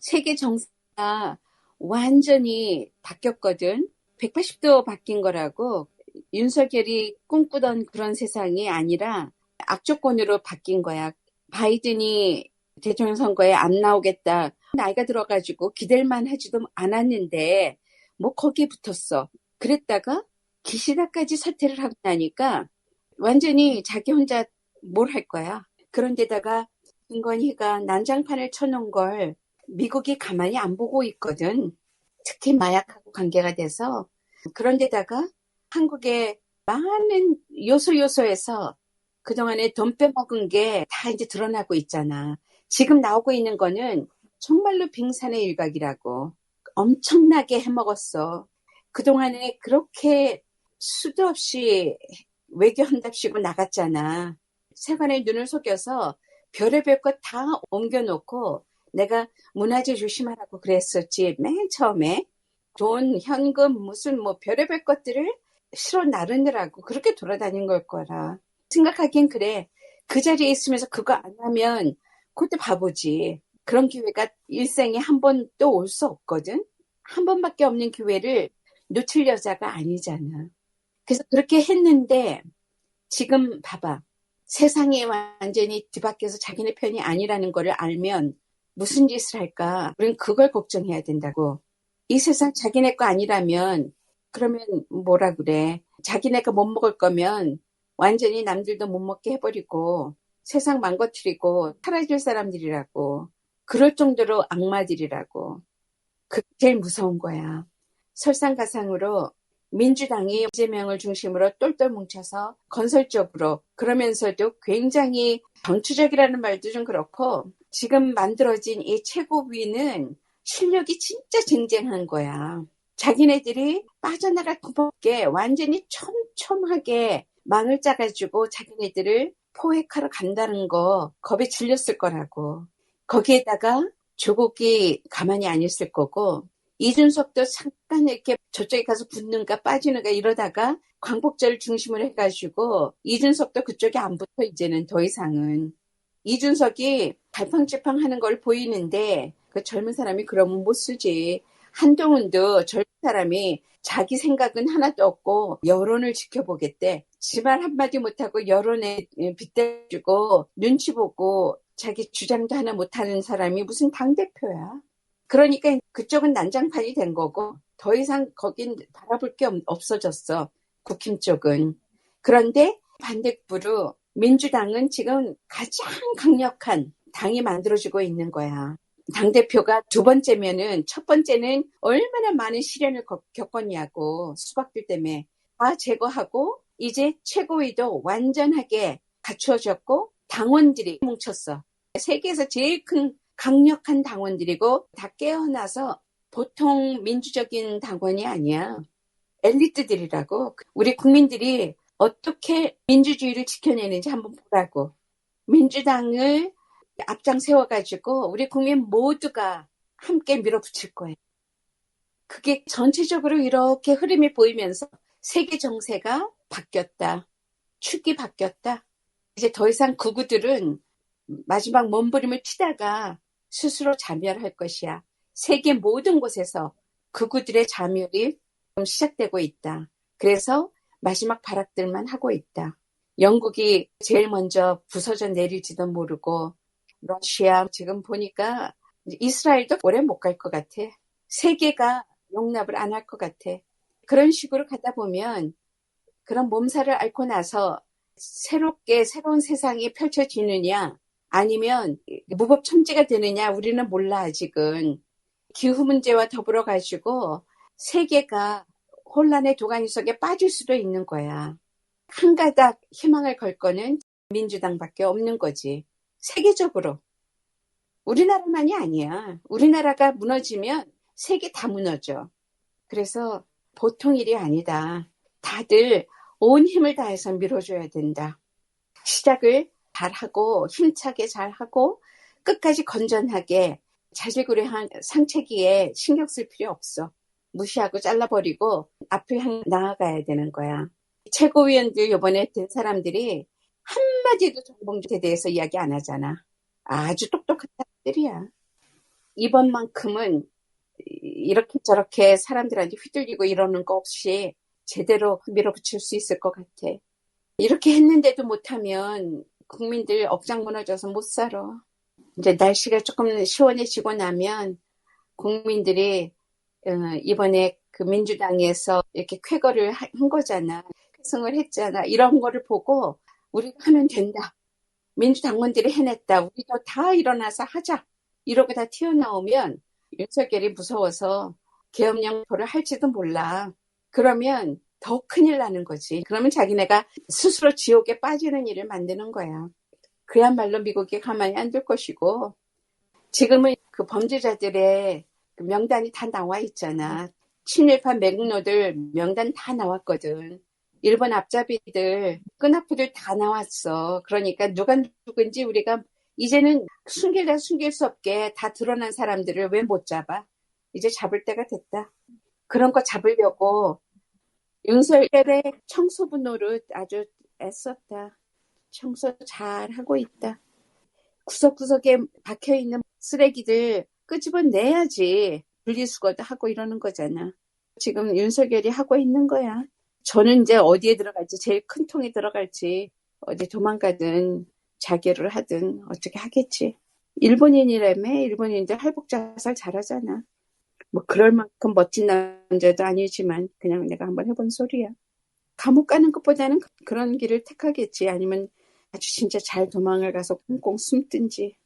세계 정세가 완전히 바뀌었거든. 180도 바뀐 거라고 윤석열이 꿈꾸던 그런 세상이 아니라 악조건으로 바뀐 거야. 바이든이 대통령 선거에 안 나오겠다. 나이가 들어가지고 기댈만 하지도 않았는데 뭐 거기에 붙었어. 그랬다가 기시다까지 사퇴를 하고 나니까 완전히 자기 혼자 뭘 할 거야. 그런데다가 김건희가 난장판을 쳐놓은 걸 미국이 가만히 안 보고 있거든. 특히 마약하고 관계가 돼서 그런데다가 한국의 많은 요소 요소에서 그동안에 돈 빼먹은 게 다 이제 드러나고 있잖아. 지금 나오고 있는 거는 정말로 빙산의 일각이라고 엄청나게 해먹었어. 그동안에 그렇게 수도 없이 외교 한답시고 나갔잖아. 세관의 눈을 속여서 별의별 것 다 옮겨놓고 내가 문화재 조심하라고 그랬었지. 맨 처음에 돈, 현금, 무슨 뭐 별의별 것들을 실어 나르느라고 그렇게 돌아다닌 걸 거라. 생각하기엔 그래. 그 자리에 있으면서 그거 안 하면 그것도 바보지. 그런 기회가 일생에 한 번 또 올 수 없거든. 한 번밖에 없는 기회를 놓칠 여자가 아니잖아. 그래서 그렇게 했는데 지금 봐봐. 세상이 완전히 뒤바뀌어서 자기네 편이 아니라는 거를 알면 무슨 짓을 할까? 우린 그걸 걱정해야 된다고. 이 세상 자기네 거 아니라면 그러면 뭐라 그래? 자기네가 못 먹을 거면 완전히 남들도 못 먹게 해버리고 세상 망가뜨리고 사라질 사람들이라고. 그럴 정도로 악마들이라고. 그게 제일 무서운 거야. 설상가상으로 민주당이 이재명을 중심으로 똘똘 뭉쳐서 건설적으로 그러면서도 굉장히 정치적이라는 말도 좀 그렇고 지금 만들어진 이 최고위는 실력이 진짜 쟁쟁한 거야. 자기네들이 빠져나갈 구멍에 완전히 촘촘하게 망을 짜가지고 자기네들을 포획하러 간다는 거 겁에 질렸을 거라고. 거기에다가 조국이 가만히 안 있을 거고 이준석도 잠깐 이렇게 저쪽에 가서 붙는가 빠지는가 이러다가 광복절 중심으로 해가지고 이준석도 그쪽에 안 붙어 이제는 더 이상은 이준석이 갈팡질팡 하는 걸 보이는데 그 젊은 사람이 그러면 못 쓰지 한동훈도 젊은 사람이 자기 생각은 하나도 없고 여론을 지켜보겠대. 지말 한마디 못하고 여론에 빗대주고 눈치 보고 자기 주장도 하나 못하는 사람이 무슨 당대표야. 그러니까 그쪽은 난장판이 된 거고 더 이상 거긴 바라볼 게 없어졌어. 국힘 쪽은. 그런데 반대부로 민주당은 지금 가장 강력한 당이 만들어지고 있는 거야. 당대표가 두 번째면은 첫 번째는 얼마나 많은 시련을 겪었냐고 수박들 때문에 다 제거하고 이제 최고위도 완전하게 갖추어졌고 당원들이 뭉쳤어. 세계에서 제일 큰 강력한 당원들이고 다 깨어나서 보통 민주적인 당원이 아니야. 엘리트들이라고. 우리 국민들이 어떻게 민주주의를 지켜내는지 한번 보라고. 민주당을 앞장 세워가지고 우리 국민 모두가 함께 밀어붙일 거예요. 그게 전체적으로 이렇게 흐름이 보이면서 세계 정세가 바뀌었다. 축이 바뀌었다. 이제 더 이상 구구들은 마지막 몸부림을 치다가 스스로 자멸할 것이야. 세계 모든 곳에서 그구들의 자멸이 시작되고 있다. 그래서 마지막 발악들만 하고 있다. 영국이 제일 먼저 부서져 내릴지도 모르고 러시아 지금 보니까 이스라엘도 오래 못 갈 것 같아. 세계가 용납을 안 할 것 같아. 그런 식으로 가다 보면 그런 몸살을 앓고 나서 새롭게 새로운 세상이 펼쳐지느냐 아니면 무법천지가 되느냐 우리는 몰라 아직은 기후 문제와 더불어 가지고 세계가 혼란의 도가니 속에 빠질 수도 있는 거야. 한 가닥 희망을 걸 거는 민주당밖에 없는 거지. 세계적으로. 우리나라만이 아니야. 우리나라가 무너지면 세계 다 무너져. 그래서 보통 일이 아니다. 다들 온 힘을 다해서 밀어줘야 된다. 시작을 잘하고 힘차게 잘하고 끝까지 건전하게 자질구레한 상체기에 신경 쓸 필요 없어. 무시하고 잘라버리고 앞을 향 나아가야 되는 거야. 최고위원들 이번에 된 사람들이 한마디도 정봉주에 대해서 이야기 안 하잖아. 아주 똑똑한 사람들이야. 이번만큼은 이렇게 저렇게 사람들한테 휘둘리고 이러는 거 없이 제대로 밀어붙일 수 있을 것 같아. 이렇게 했는데도 못하면 국민들 억장 무너져서 못 살아. 이제 날씨가 조금 시원해지고 나면 국민들이 어, 이번에 그 민주당에서 이렇게 쾌거를 한 거잖아. 승을 했잖아. 이런 거를 보고 우리가 하면 된다. 민주당원들이 해냈다. 우리도 다 일어나서 하자. 이러고 다 튀어나오면 윤석열이 무서워서 계엄령포를 할지도 몰라. 그러면 더 큰일 나는 거지. 그러면 자기네가 스스로 지옥에 빠지는 일을 만드는 거야. 그야말로 미국이 가만히 안 둘 것이고 지금은 그 범죄자들의 그 명단이 다 나와 있잖아. 친일파 매국노들 명단 다 나왔거든. 일본 앞잡이들, 끈아프들 다 나왔어. 그러니까 누가 누군지 우리가 이제는 숨길다 숨길 수 없게 다 드러난 사람들을 왜 못 잡아? 이제 잡을 때가 됐다. 그런 거 잡으려고 윤석열의 청소부 노릇 아주 애썼다. 청소 잘 하고 있다. 구석구석에 박혀 있는 쓰레기들 끄집어내야지 분리수거도 하고 이러는 거잖아. 지금 윤석열이 하고 있는 거야. 저는 이제 어디에 들어갈지 제일 큰 통에 들어갈지 어디 도망가든 자결을 하든 어떻게 하겠지. 일본인이라며 일본인들 할복자살 잘하잖아. 뭐 그럴 만큼 멋진 남자도 아니지만 그냥 내가 한번 해본 소리야. 감옥 가는 것보다는 그런 길을 택하겠지. 아니면 아주 진짜 잘 도망을 가서 꽁꽁 숨든지.